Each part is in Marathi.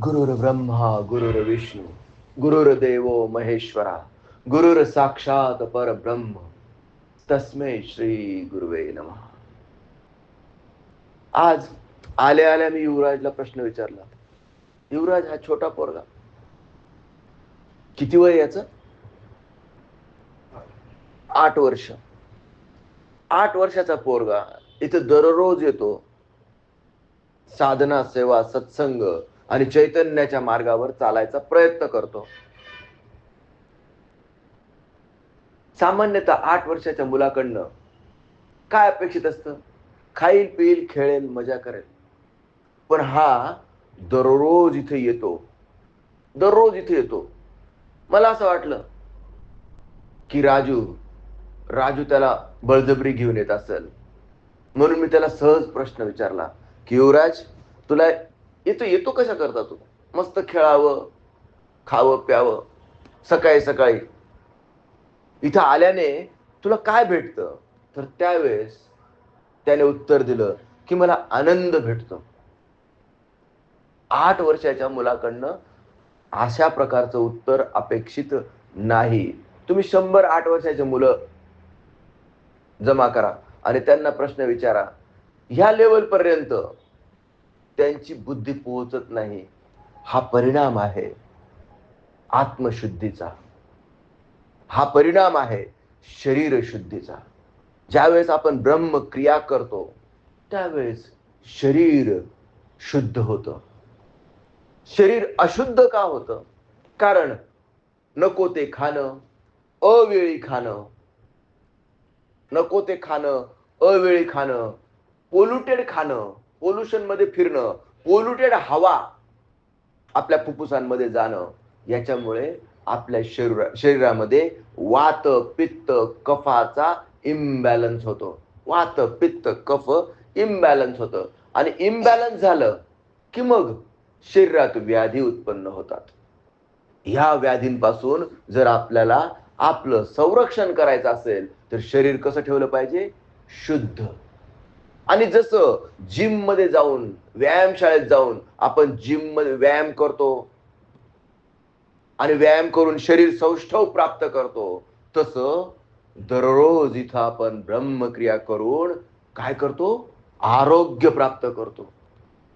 गुरुर्ब्रह्मा गुरुर्विष्णू गुरुर्देवो महेश्वरा गुरुर साक्षात परब्रह्म. तस्मै श्री गुरुवे नमः. आज आल्या आल्या मी युवराजला प्रश्न विचारला. युवराज हा छोटा पोरगा. किती वय याच? आठ वर्ष. आठ वर्षाचा पोरगा इथं दररोज येतो. साधना सेवा सत्संग आणि चैतन्याच्या मार्गावर चालायचा प्रयत्न करतो. सामान्यतः आठ वर्षाच्या मुलाकडनं काय अपेक्षित असतं? खाईल पिईल खेळेल मजा करेल. पण हा दररोज इथे येतो. दररोज इथे येतो. मला असं वाटलं की राजू राजू त्याला बळजबरी घेऊन येत असेल. म्हणून मी त्याला सहज प्रश्न विचारला की युवराज तुला इथं येतो कशा करता तू? मस्त खेळावं खावं प्यावं सकाळी सकाळी. इथं आल्याने तुला काय भेटतं? तर त्यावेळेस त्याने उत्तर दिलं की मला आनंद भेटतो. आठ वर्षाच्या मुलाकडनं अशा प्रकारचं उत्तर अपेक्षित नाही. तुम्ही शंभर आठ वर्षाचे मुलं जमा करा आणि त्यांना प्रश्न विचारा. ह्या लेवल पर्यंत त्यांची बुद्धी पोहोचत नाही. हा परिणाम आहे आत्मशुद्धीचा. हा परिणाम आहे शरीर शुद्धीचा ज्यावेळेस आपण ब्रह्म क्रिया करतो त्यावेळेस शरीर शुद्ध होतं. शरीर अशुद्ध का होतं? कारण नको ते खाणं अवेळी खाणं नको ते खाणं अवेळी खाणं पोल्युटेड खाणं पोल्युशनमध्ये फिरणं पोल्युटेड हवा आपल्या फुफ्फुसांमध्ये जाणं याच्यामुळे आपल्या शरीरा शरीरामध्ये वात पित्त कफाचा इम्बॅलन्स होतो. वात पित्त कफ इम्बॅलन्स होतं. आणि इम्बॅलन्स झालं की मग शरीरात व्याधी उत्पन्न होतात. ह्या व्याधींपासून जर आपल्याला आपलं संरक्षण करायचं असेल तर शरीर कसं ठेवलं पाहिजे? शुद्ध. आणि जसं जिममध्ये जाऊन व्यायामशाळेत जाऊन आपण जिममध्ये व्यायाम करतो आणि व्यायाम करून शरीर सौष्ठव प्राप्त करतो तसं दररोज इथं आपण ब्रह्मक्रिया करून काय करतो? आरोग्य प्राप्त करतो.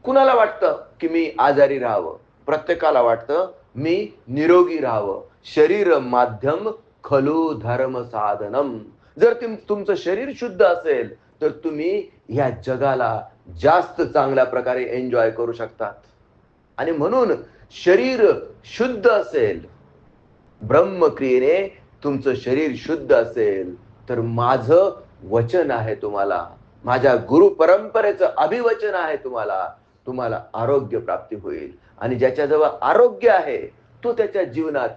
कुणाला वाटतं की मी आजारी राहावं? प्रत्येकाला वाटतं मी निरोगी राहावं. शरीर माध्यम खलू धर्म साधनम. जर तुमचं शरीर शुद्ध असेल तर तुम्ही ह्या जगाला जास्त चांगल्या प्रकारे एन्जॉय करू शकतात. आणि म्हणून शरीर शुद्ध असेल ब्रह्मक्रियेने तुमचं शरीर शुद्ध असेल तर माझं वचन आहे तुम्हाला माझ्या गुरु परंपरेचं अभिवचन आहे तुम्हाला तुम्हाला आरोग्य प्राप्ती होईल. आणि ज्याच्याजवळ आरोग्य आहे तो त्याच्या जीवनात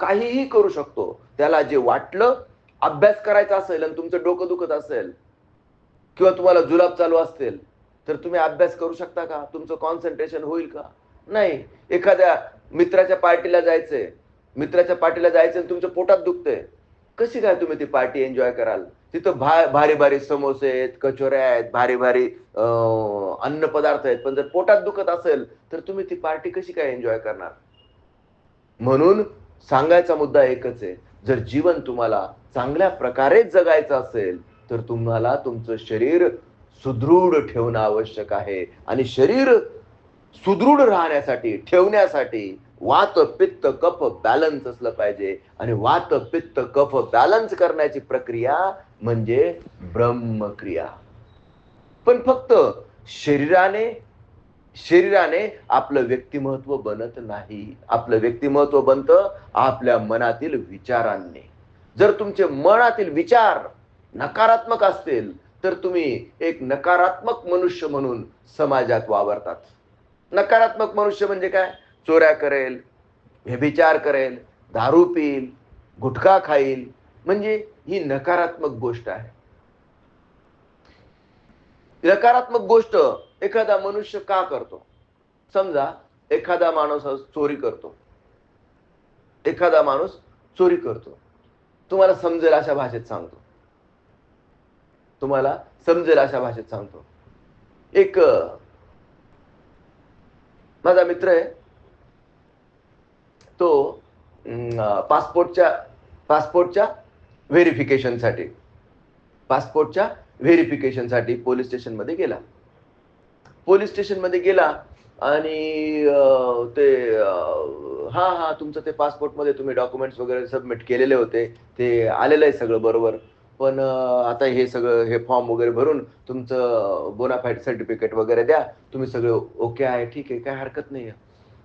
काहीही करू शकतो. त्याला जे वाटलं अभ्यास करायचा असेल आणि तुमचं डोकं दुखत असेल किंवा तुम्हाला जुलाब चालू असतील तर तुम्ही अभ्यास करू शकता का? तुमचं कॉन्सन्ट्रेशन होईल का? नाही. एखाद्या मित्राच्या पार्टीला जायचंय. मित्राच्या पार्टीला जायचं आणि तुमच्या पोटात दुखतंय. कशी काय तुम्ही ती पार्टी एन्जॉय कराल? तिथं भा भारी भारी समोसे आहेत कचोऱ्या आहेत भारी भारी अन्न पदार्थ आहेत. पण जर पोटात दुखत असेल तर तुम्ही ती पार्टी कशी काय एन्जॉय करणार? म्हणून सांगायचा मुद्दा एकच आहे. जर जीवन तुम्हाला चांगल्या प्रकारे जगायचं असेल तर तुम्हाला तुमचं शरीर सुदृढ ठेवणं आवश्यक आहे. आणि शरीर सुदृढ राहण्यासाठी ठेवण्यासाठी वात पित्त कफ बॅलन्स असलं पाहिजे. आणि वात पित्त कफ बॅलन्स करण्याची प्रक्रिया म्हणजे ब्रह्मक्रिया. पण फक्त शरीराने शरीराने आपलं व्यक्तिमत्व बनत नाही. आपलं व्यक्तिमत्व बनतं आपल्या मनातील विचारांनी. जर तुमचे मनातील विचार नकारात्मक असतील तर तुम्ही एक नकारात्मक मनुष्य म्हणून समाजात वावरतात. नकारात्मक मनुष्य म्हणजे काय? चोऱ्या करेल व्यभिचार करेल दारू पिईल गुटखा खाईल म्हणजे ही नकारात्मक गोष्ट आहे. नकारात्मक गोष्ट एखादा मनुष्य का करतो? समजा एखादा माणूस चोरी करतो. एखादा माणूस चोरी करतो. तुम्हाला समजेल अशा भाषेत सांगतो. तुम्हाला समजेल अशा भाषेत सांगतो. एक माझा मित्र आहे. तो पासपोर्टच्या पासपोर्टच्या व्हेरिफिकेशनसाठी पासपोर्टच्या व्हेरिफिकेशनसाठी पोलीस स्टेशनमध्ये गेला. पोलीस स्टेशनमध्ये गेला आणि ते हा हा तुमचं ते पासपोर्टमध्ये तुम्ही डॉक्युमेंट्स वगैरे सबमिट केलेले होते. ते आलेलं आहे सगळं बरोबर. पण आता हे सगळं हे फॉर्म वगैरे भरून तुमचं बोनाफाईड सर्टिफिकेट वगैरे द्या. तुम्ही सगळं ओके आहे ठीक आहे काय हरकत नाही आहे.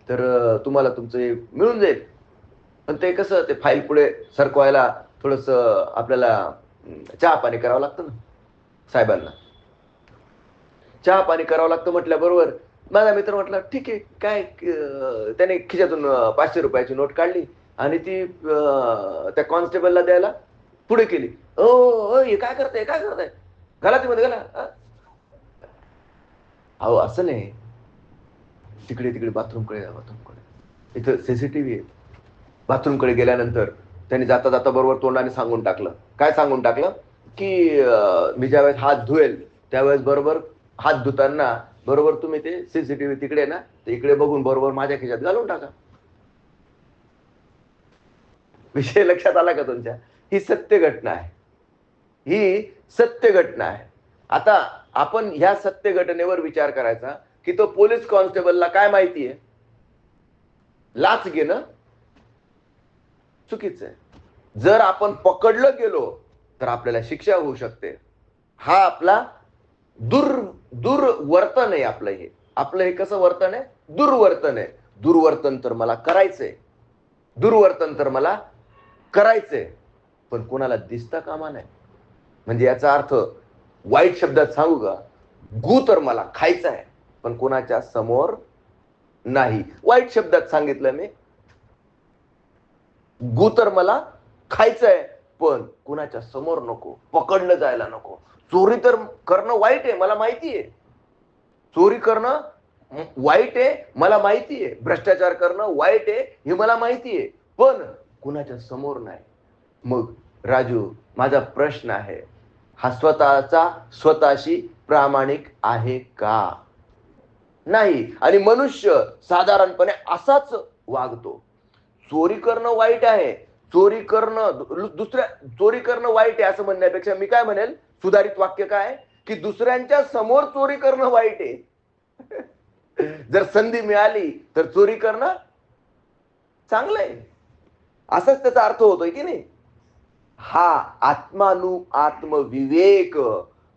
तर तुम्हाला तुमचं हे मिळून जाईल. पण ते कसं ते फाईल पुढे सरकवायला थोडस आपल्याला चहा पाणी करावं लागतं ना साहेबांना. चहा पाणी करावं लागतं म्हटल्याबरोबर माझा मित्र म्हटला ठीक आहे काय त्याने खिशातून पाचशे रुपयाची नोट काढली आणि ती त्या कॉन्स्टेबलला द्यायला पुढे केली. ओ ओ, हे काय करताय काय करताय? घाला ती मध्ये घाला अहो असं नाही. तिकडे तिकडे बाथरूमकडे जा बाथरूमकडे. इथं सीसीटीव्ही आहे. बाथरूमकडे गेल्यानंतर त्यांनी जाता जाता बरोबर तोंडाने सांगून टाकलं. काय सांगून टाकलं? की मी ज्यावेळेस हात धुवेल त्यावेळेस बरोबर हात धुताना बरोबर तुम्ही ते सीसीटीव्ही तिकडे ना ते इकडे बघून बरोबर माझ्या खिशात घालून टाका. विषय लक्षात आला का तुमच्या? ही सत्य घटना आहे. ही सत्य घटना आहे. आता आपण ह्या सत्य घटनेवर विचार करायचा की तो पोलीस कॉन्स्टेबलला काय माहिती आहे? लाच घेणं चुकीचं आहे. जर आपण पकडलं गेलो तर आपल्याला शिक्षा होऊ शकते. हा आपला दुर दुर्वर्तन आहे आपलं हे. आपलं हे कसं वर्तन आहे? दुर्वर्तन आहे. दुर्वर्तन तर मला करायचंय. दुर्वर्तन तर मला करायचंय. पण कोणाला दिसता कामा नाही म्हणजे याचा अर्थ वाईट शब्दात सांगू का? गु तर मला खायचा आहे पण कोणाच्या समोर नाही. वाईट शब्दात सांगितलं मी गु तर मला खायचं आहे पण कुणाच्या समोर नको पकडलं जायला नको. चोरी तर करणं वाईट आहे मला माहिती आहे. चोरी करणं वाईट आहे मला माहिती आहे. भ्रष्टाचार करणं वाईट आहे हे मला माहिती आहे. पण कुणाच्या समोर नाही. मग राजू माझा प्रश्न आहे हा स्वतःचा स्वतःशी प्रामाणिक आहे का? नाही आणि मनुष्य साधारणपणे असाच वागतो. चोरी करणं वाईट आहे. चोरी करणं दुसऱ्या चोरी करणं वाईट आहे असं म्हणण्यापेक्षा मी काय म्हणेल सुधारित वाक्य काय? की दुसऱ्यांच्या समोर चोरी करणं वाईट आहे. जर संधी मिळाली तर चोरी करणं चांगलं आहे. असाच त्याचा अर्थ होतोय की नाही? हा आत्मानु आत्मविवेक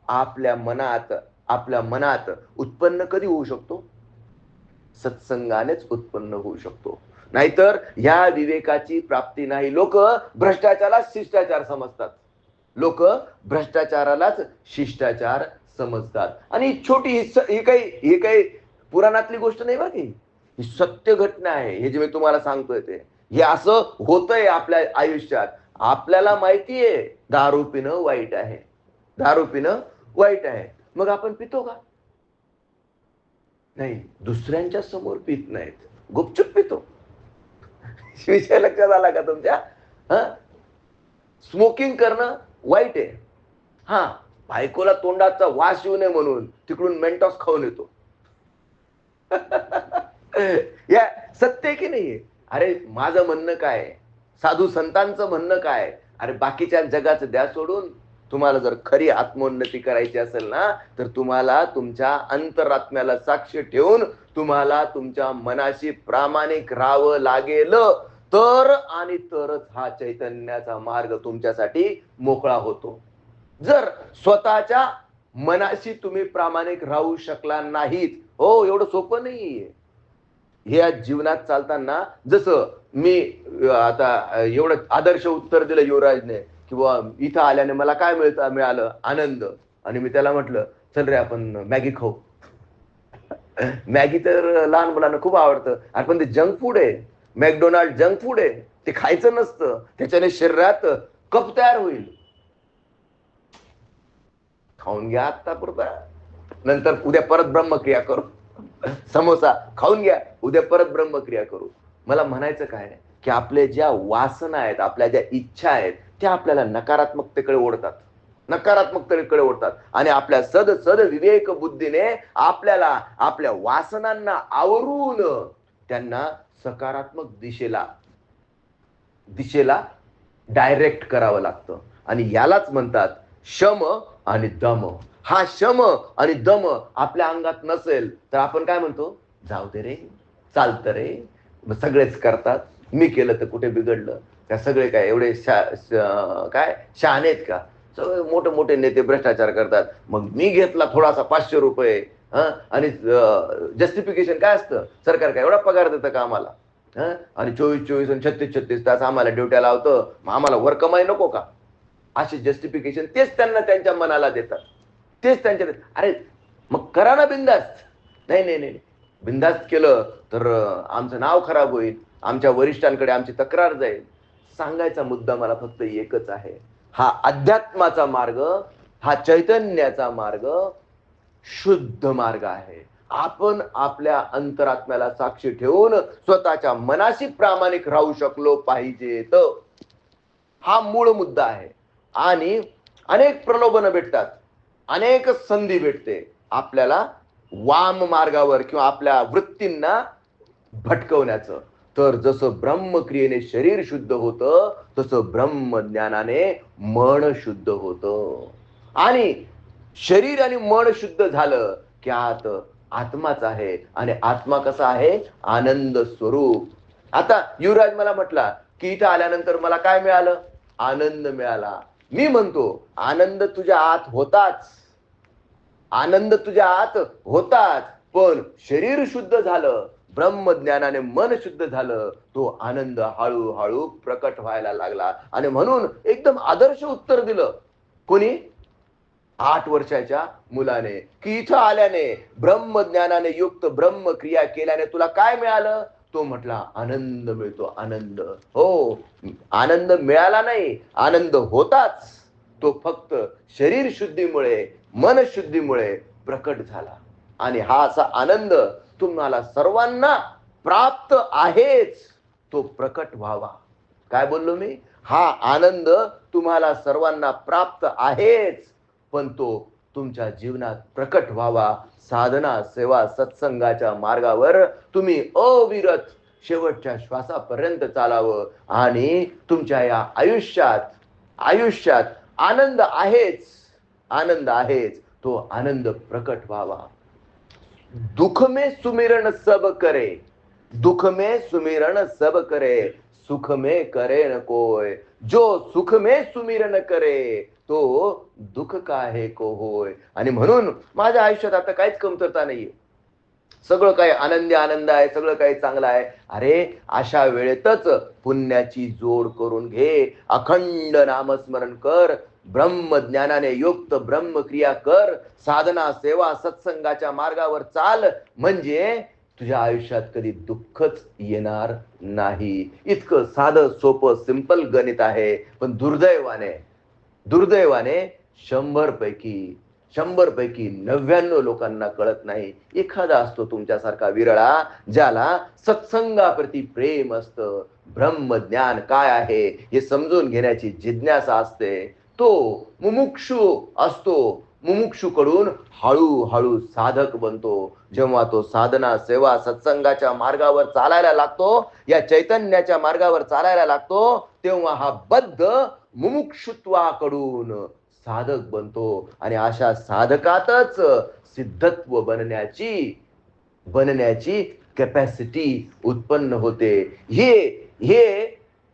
आपल्या मनात आपल्या मनात उत्पन्न कधी होऊ शकतो? सत्संगानेच उत्पन्न होऊ शकतो. नाहीतर ह्या विवेकाची प्राप्ती नाही. लोक भ्रष्टाचाराला शिष्टाचार समजतात. लोक भ्रष्टाचारालाच शिष्टाचार समजतात. आणि छोटी ही ही काही ही काही पुराणातली गोष्ट नाही बाकी ही सत्य घटना आहे. हे जे मी तुम्हाला सांगतोय ते. हे असं होतंय आपल्या आयुष्यात. आपल्याला माहिती आहे दारू पिणं वाईट आहे. दारू पिणं वाईट आहे. मग आपण पितो का? नाही दुसऱ्यांच्या समोर पित नाहीत. गुपचूप पितो. विषय लक्षात आला का तुमच्या? हा? स्मोकिंग करणं वाईट आहे. हा बायकोला तोंडाचा वास येऊ नये म्हणून तिकडून मेंटॉस खाऊन येतो. या सत्य आहे की नाहीये? अरे माझं म्हणणं काय आहे? साधू संतांचं म्हणणं काय? अरे बाकीच्या जगाचं द्या सोडून. तुम्हाला जर खरी आत्मोन्नती करायची असेल ना तर तुम्हाला तुमच्या अंतरात्म्याला साक्ष ठेवून तुम्हाला तुमच्या मनाशी प्रामाणिक राहावं लागेल. तर आणि तरच हा चैतन्याचा मार्ग तुमच्यासाठी मोकळा होतो. जर स्वतःच्या मनाशी तुम्ही प्रामाणिक राहू शकला नाहीत हो एवढं सोपं नाहीये. हे या जीवनात चालताना जसं मी आता एवढं आदर्श उत्तर दिलं युवराजने किंवा इथं आल्याने मला काय मिळतं मिळालं? आनंद. आणि मी त्याला म्हटलं चल रे आपण मॅगी खाऊ. मॅगी तर लहान मुलांना खूप आवडतं. आणि पण ते जंक फूड आहे. मॅकडोनाल्ड जंक फूड आहे. ते खायचं नसतं. त्याच्याने शरीरात कप तयार होईल. खाऊन घ्या आता पुरता. नंतर उद्या परत ब्रह्मक्रिया करू. समोसा खाऊन घ्या. उद्या परत ब्रह्मक्रिया करू. मला म्हणायचं काय की आपल्या ज्या वासना आहेत आपल्या ज्या इच्छा आहेत त्या आपल्याला नकारात्मकतेकडे ओढतात. नकारात्मकतेकडे ओढतात. आणि आपल्या सद सद विवेक बुद्धीने आपल्याला आपल्या वासनांना आवरून त्यांना सकारात्मक दिशेला दिशेला डायरेक्ट करावं लागतं. आणि यालाच म्हणतात शम आणि दम. हा शम आणि दम आपल्या अंगात नसेल तर आपण काय म्हणतो? जाऊ दे रे चालतं रे. सगळेच करतात. मी केलं तर कुठे बिघडलं? त्या सगळे काय एवढे शा काय? शहाणे आहेत का? सगळे मोठे मोठे नेते भ्रष्टाचार करतात. मग मी घेतला थोडासा पाचशे रुपये हं? आणि जस्टिफिकेशन काय असतं? सरकार काय एवढा पगार देतं का आम्हाला? हं? आणि चोवीस चोवीस आणि छत्तीस छत्तीस तास आम्हाला ड्युट्या लावतं. मग आम्हाला वर कमाई नको का? असे जस्टिफिकेशन तेच त्यांना त्यांच्या मनाला देतात. तेच त्यांच्या अरे मग करा ना बिंदास्त. नाही नाही नाही. बिंदास्त केलं तर आमचं नाव खराब होईल आमच्या वरिष्ठांकडे आमची तक्रार जाईल. सांगायचा मुद्दा मला फक्त एकच आहे. हा अध्यात्माचा मार्ग हा चैतन्याचा मार्ग शुद्ध मार्ग आहे. आपण आपल्या अंतरात्म्याला साक्षी ठेवून स्वतःच्या मनाशी प्रामाणिक राहू शकलो पाहिजेत. हा मूळ मुद्दा आहे. आणि अनेक प्रलोभन भेटतात. अनेक संधी भेटते. आपल्याला वाम मार्गावर किंवा आपल्या वृत्तींना भटकवण्याचं. तर जसं ब्रह्मक्रियेने शरीर शुद्ध होतं तसं ब्रह्मज्ञानाने मन शुद्ध होतं. आणि शरीर आणि मन शुद्ध झालं की आत आत्माच आहे. आणि आत्मा कसा आहे? आनंद स्वरूप. आता युवराज मला म्हटला की इथं आल्यानंतर मला काय मिळालं? आनंद मिळाला. मी म्हणतो आनंद तुझ्या आत होताच. आनंद तुझ्या आत होताच पण शरीर शुद्ध झालं ब्रह्मज्ञानाने मन शुद्ध झालं तो आनंद हळूहळू प्रकट व्हायला लागला. आणि म्हणून एकदम आदर्श उत्तर दिलं. कोणी? आठ वर्षाच्या मुलाने. की इथं आल्याने ब्रह्मज्ञानाने युक्त ब्रह्म क्रिया केल्याने तुला काय मिळालं? तो म्हटला आनंद मिळतो आनंद. हो आनंद मिळाला नाही आनंद होताच. तो फक्त शरीर शुद्धीमुळे मनशुद्धीमुळे प्रकट झाला. आणि हा असा आनंद तुम्हाला सर्वांना प्राप्त आहेच तो प्रकट व्हावा. काय बोललो मी? हा आनंद तुम्हाला सर्वांना प्राप्त आहेच पण तो तुमच्या जीवनात प्रकट व्हावा. साधना सेवा सत्संगाच्या मार्गावर तुम्ही अविरत शेवटच्या श्वासापर्यंत चालावं. आणि तुमच्या या आयुष्यात आयुष्यात आनंद आहेच. आनंद आहेच तो आनंद प्रकट व्हावा. दुख में सुमिरन सब करे दुख में सुमिरन सब करे सुख में करे न कोय. जो सुख में सुमिरन करे तो दुःख काहे को होय? आणि म्हणून माझ्या आयुष्यात आता काहीच कमतरता नाहीये. सगळं काही आनंदी आनंद आहे सगळं काही चांगलं आहे. अरे अशा वेळेतच पुण्याची जोड करून घे. अखंड नामस्मरण कर. ब्रह्मज्ञानाने युक्त ब्रह्मक्रिया कर साधना सेवा सत्संगाच्या मार्गावर चाल. म्हणजे तुझ्या आयुष्यात कधी दुःखच येणार नाही. इतकं साधं सोपं सिंपल गणित आहे. पण दुर्दैवाने दुर्दैवाने शंभर पैकी शंभर पैकी नव्याण्णव लोकांना कळत नाही. एखादा असतो तुमच्यासारखा विरळा ज्याला सत्संगाप्रती प्रेम असतं. ब्रह्मज्ञान काय आहे हे समजून घेण्याची जिज्ञासा असते. तो मुमुक्षू असतो. मुमुक्षूकडून हळूहळू साधक बनतो. जेव्हा तो साधना सेवा सत्संगाच्या मार्गावर चालायला लागतो या चैतन्याच्या मार्गावर चालायला लागतो तेव्हा हा बद्ध मुमुक्षुत्वाकडून साधक बनतो. आणि अशा साधकातच सिद्धत्व बनण्याची बनण्याची कॅपॅसिटी उत्पन्न होते. हे हे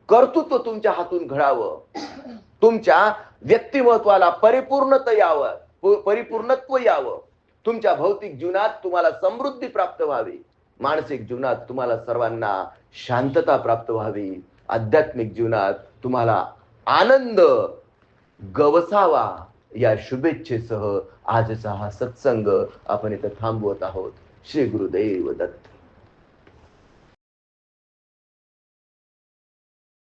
कर्तृत्व तुमच्या हातून घडावं. तुमच्या व्यक्तिमत्वाला परिपूर्णता यावं परिपूर्णत्व यावं. तुमच्या भौतिक जीवनात तुम्हाला समृद्धी प्राप्त व्हावी. मानसिक जीवनात तुम्हाला सर्वांना शांतता प्राप्त व्हावी. आध्यात्मिक जीवनात तुम्हाला आनंद गवसावा. या शुभेच्छेसह आजचा हा सत्संग आपण इथं थांबवत आहोत. श्री गुरुदेव दत्त.